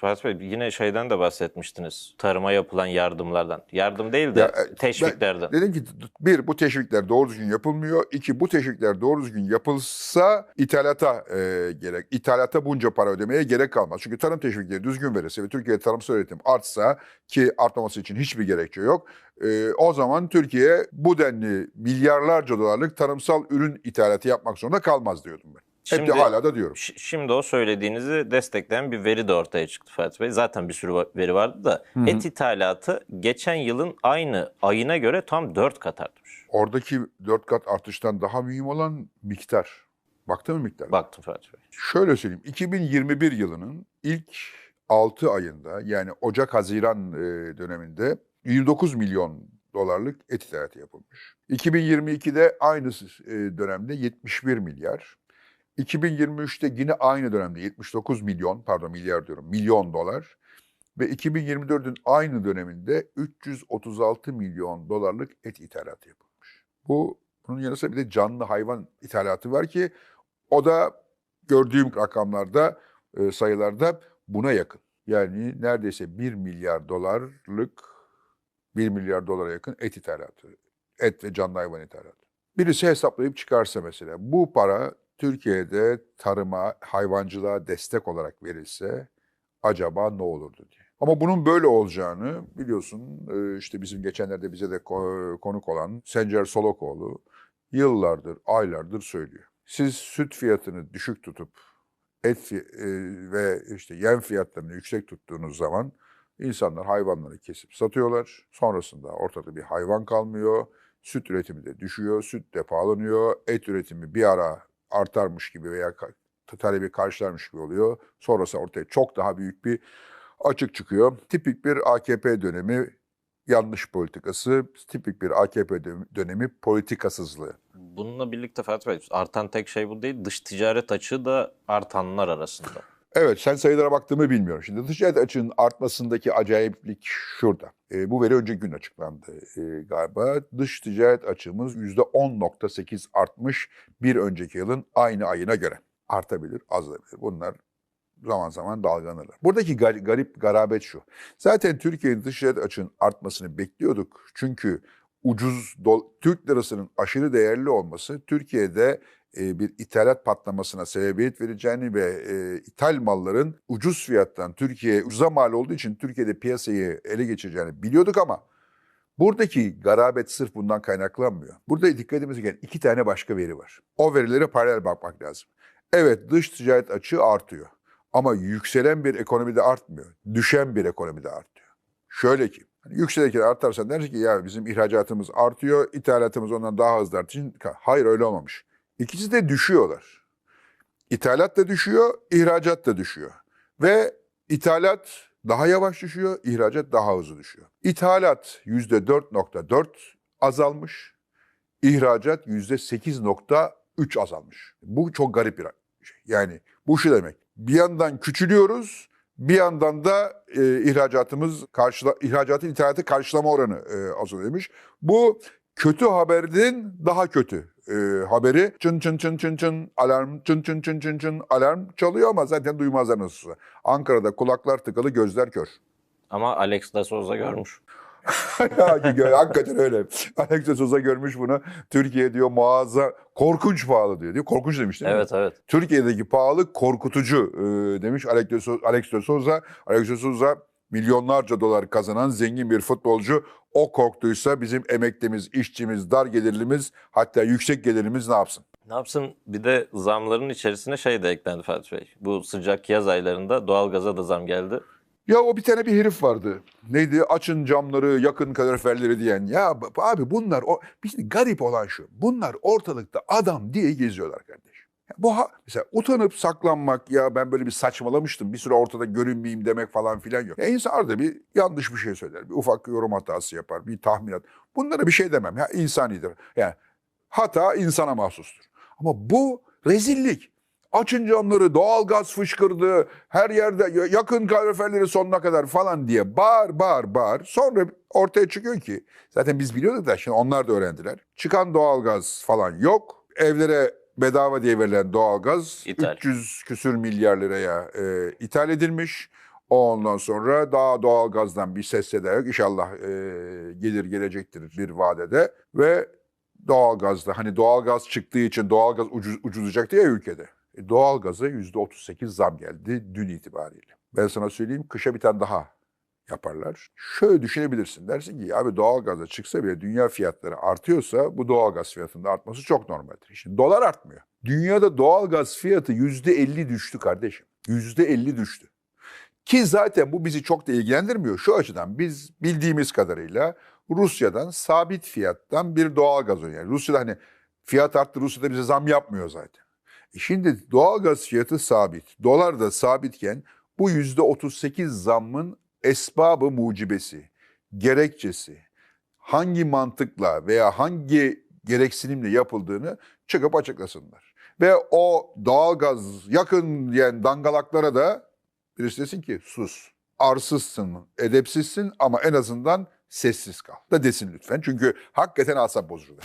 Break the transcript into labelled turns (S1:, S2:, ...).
S1: Fatih Bey yine şeyden de bahsetmiştiniz. Tarıma yapılan yardımlardan. Yardım değil de
S2: Ya, e,
S1: teşviklerden.
S2: Dedim ki bir bu teşvikler doğru düzgün yapılmıyor. İki bu teşvikler doğru düzgün yapılsa ithalata e, gerek ithalata bunca para ödemeye gerek kalmaz. Çünkü tarım teşvikleri düzgün verirse ve Türkiye tarımsal üretim artsa ki artmaması için hiçbir gerekçe yok. e, o zaman Türkiye bu denli milyarlarca dolarlık tarımsal ürün ithalatı yapmak zorunda kalmaz diyordum ben. Hep
S1: Şimdi-
S2: de hala da diyorum.
S1: Şimdi o söylediğinizi destekleyen bir veri de ortaya çıktı Fatih Bey. Zaten bir sürü veri vardı da et ithalatı geçen yılın aynı ayına göre tam 4 kat artmış.
S2: Oradaki dört kat artıştan daha mühim olan miktar. Baktın mı miktar?
S1: Baktım Fatih Bey.
S2: Şöyle söyleyeyim. 2021 yılının ilk 6 ayında yani Ocak-Haziran e, döneminde 29 milyon dolarlık et ithalatı yapılmış. 2022'de aynı e, dönemde 71 milyar. 2023'te yine aynı dönemde 79 milyon, pardon milyar diyorum, milyon dolar. Ve 2024'ün aynı döneminde 336 milyon dolarlık et ithalatı yapılmış. Bu bunun yanı sıra bir de canlı hayvan ithalatı var ki o da gördüğüm rakamlarda, e, sayılarda buna yakın. Yani neredeyse 1 milyar dolarlık, 1 milyar dolara yakın et ithalatı. Et ve canlı hayvan ithalatı. Birisi hesaplayıp çıkarsa mesela bu para Türkiye'de tarıma, hayvancılığa destek olarak verilse acaba ne olurdu diye. Ama bunun böyle olacağını biliyorsun e, işte bizim geçenlerde bize de ko- konuk olan Sencer Solokoğlu yıllardır, aylardır söylüyor. Siz süt fiyatını düşük tutup et e, ve işte yem fiyatlarını yüksek tuttuğunuz zaman insanlar hayvanları kesip satıyorlar. Sonrasında ortada bir hayvan kalmıyor. Süt üretimi de düşüyor, süt de pahalanıyor. Et üretimi bir ara artarmış gibi veya talebi karşılarmış gibi oluyor. Sonrası ortaya çok daha büyük bir açık çıkıyor. Tipik bir AKP dönemi yanlış politikası, tipik bir AKP dö- dönemi politikasızlığı.
S1: Bununla birlikte Fatih Bey artan tek şey bu değil. Dış ticaret açığı da artanlar arasında.
S2: Evet, sen sayılara baktığımı bilmiyorum. Şimdi dış ticaret açığının artmasındaki acayiplik şurada. E, bu veri önceki gün açıklandı e, galiba. Dış ticaret açığımız %10.8 artmış bir önceki yılın aynı ayına göre. Artabilir, azalabilir. Bunlar zaman zaman dalgalanırlar. Buradaki gar- garip garabet şu. Zaten Türkiye'nin dış ticaret açığının artmasını bekliyorduk. Çünkü ucuz dol- Türk lirasının aşırı değerli olması Türkiye'de e, bir ithalat patlamasına sebebiyet vereceğini ve e, ithal malların ucuz fiyattan Türkiye'ye ucuza mal olduğu için Türkiye'de piyasayı ele geçireceğini biliyorduk ama buradaki garabet sırf bundan kaynaklanmıyor. Burada dikkat etmemiz gereken iki tane başka veri var. O verilere paralel bakmak lazım. Evet dış ticaret açığı artıyor ama yükselen bir ekonomide artmıyor. Düşen bir ekonomide artıyor. Şöyle ki hani yükselirken artarsa dersin ki ya bizim ihracatımız artıyor, ithalatımız ondan daha hızlı artıyor. Hayır öyle olmamış. İkisi de düşüyorlar. İthalat da düşüyor, ihracat da düşüyor. Ve ithalat daha yavaş düşüyor, ihracat daha hızlı düşüyor. İthalat %4.4 azalmış, ihracat %8.3 azalmış. Bu çok garip bir şey. Yani bu şu demek. Bir yandan küçülüyoruz, bir yandan da e, ihracatımız karşıla, ihracatın ithalatı karşılama oranı e, azalıyormuş. Bu kötü haberin daha kötü e, haberi. Çın çın çın çın çın alarm çın çın çın çın çın alarm çalıyor ama zaten duymazlar nasılsa. Ankara'da kulaklar tıkalı gözler kör.
S1: Ama Alex da Souza görmüş.
S2: Hakikaten öyle. Alex de Souza görmüş bunu. Türkiye diyor mağaza korkunç pahalı diyor. diyor. Korkunç demiş değil mi?
S1: Evet evet.
S2: Türkiye'deki pahalı korkutucu e, demiş Alex de, Sou- Alex de Souza. Alex de Souza milyonlarca dolar kazanan zengin bir futbolcu. O korktuysa bizim emeklimiz, işçimiz, dar gelirlimiz hatta yüksek gelirimiz ne yapsın?
S1: Ne yapsın? Bir de zamların içerisine şey de eklendi Fatih Bey. Bu sıcak yaz aylarında doğalgaza da zam geldi.
S2: Ya o bir tane bir herif vardı. Neydi? Açın camları, yakın kaloriferleri diyen. Ya abi bunlar o bir garip olan şu. Bunlar ortalıkta adam diye geziyorlar kardeşim. Bu ha, mesela utanıp saklanmak ya ben böyle bir saçmalamıştım. Bir süre ortada görünmeyeyim demek falan filan yok. Ya insan arada bir yanlış bir şey söyler. Bir ufak yorum hatası yapar. Bir tahminat. Bunlara bir şey demem. Ya insanidir. Yani hata insana mahsustur. Ama bu rezillik. Açın camları, doğalgaz fışkırdı, her yerde ya- yakın kaloriferleri sonuna kadar falan diye bağır bağır bağır. Sonra ortaya çıkıyor ki zaten biz biliyorduk da şimdi onlar da öğrendiler. Çıkan doğalgaz falan yok. Evlere bedava diye verilen doğalgaz
S1: İthal.
S2: 300 küsür milyar liraya e, ithal edilmiş. Ondan sonra daha doğalgazdan bir ses de yok. İnşallah e, gelir gelecektir bir vadede. Ve doğalgazda hani doğalgaz çıktığı için doğalgaz ucuz, ucuzlayacaktı ya ülkede. E, doğalgaza %38 zam geldi dün itibariyle. Ben sana söyleyeyim kışa bir tane daha yaparlar. Şöyle düşünebilirsin. Dersin ki abi doğalgaza çıksa bile dünya fiyatları artıyorsa bu doğalgaz fiyatında artması çok normaldir. Şimdi dolar artmıyor. Dünyada doğalgaz fiyatı %50 düştü kardeşim. %50 düştü. Ki zaten bu bizi çok da ilgilendirmiyor. Şu açıdan biz bildiğimiz kadarıyla Rusya'dan sabit fiyattan bir doğalgaz alıyor. Yani Rusya'da hani fiyat arttı Rusya'da bize zam yapmıyor zaten. E şimdi doğalgaz fiyatı sabit. Dolar da sabitken bu %38 zammın esbabı mucibesi, gerekçesi, hangi mantıkla veya hangi gereksinimle yapıldığını çıkıp açıklasınlar. Ve o doğalgaz yakın diyen dangalaklara da birisi desin ki sus, arsızsın, edepsizsin ama en azından sessiz kal da desin lütfen. Çünkü hakikaten asap bozucu.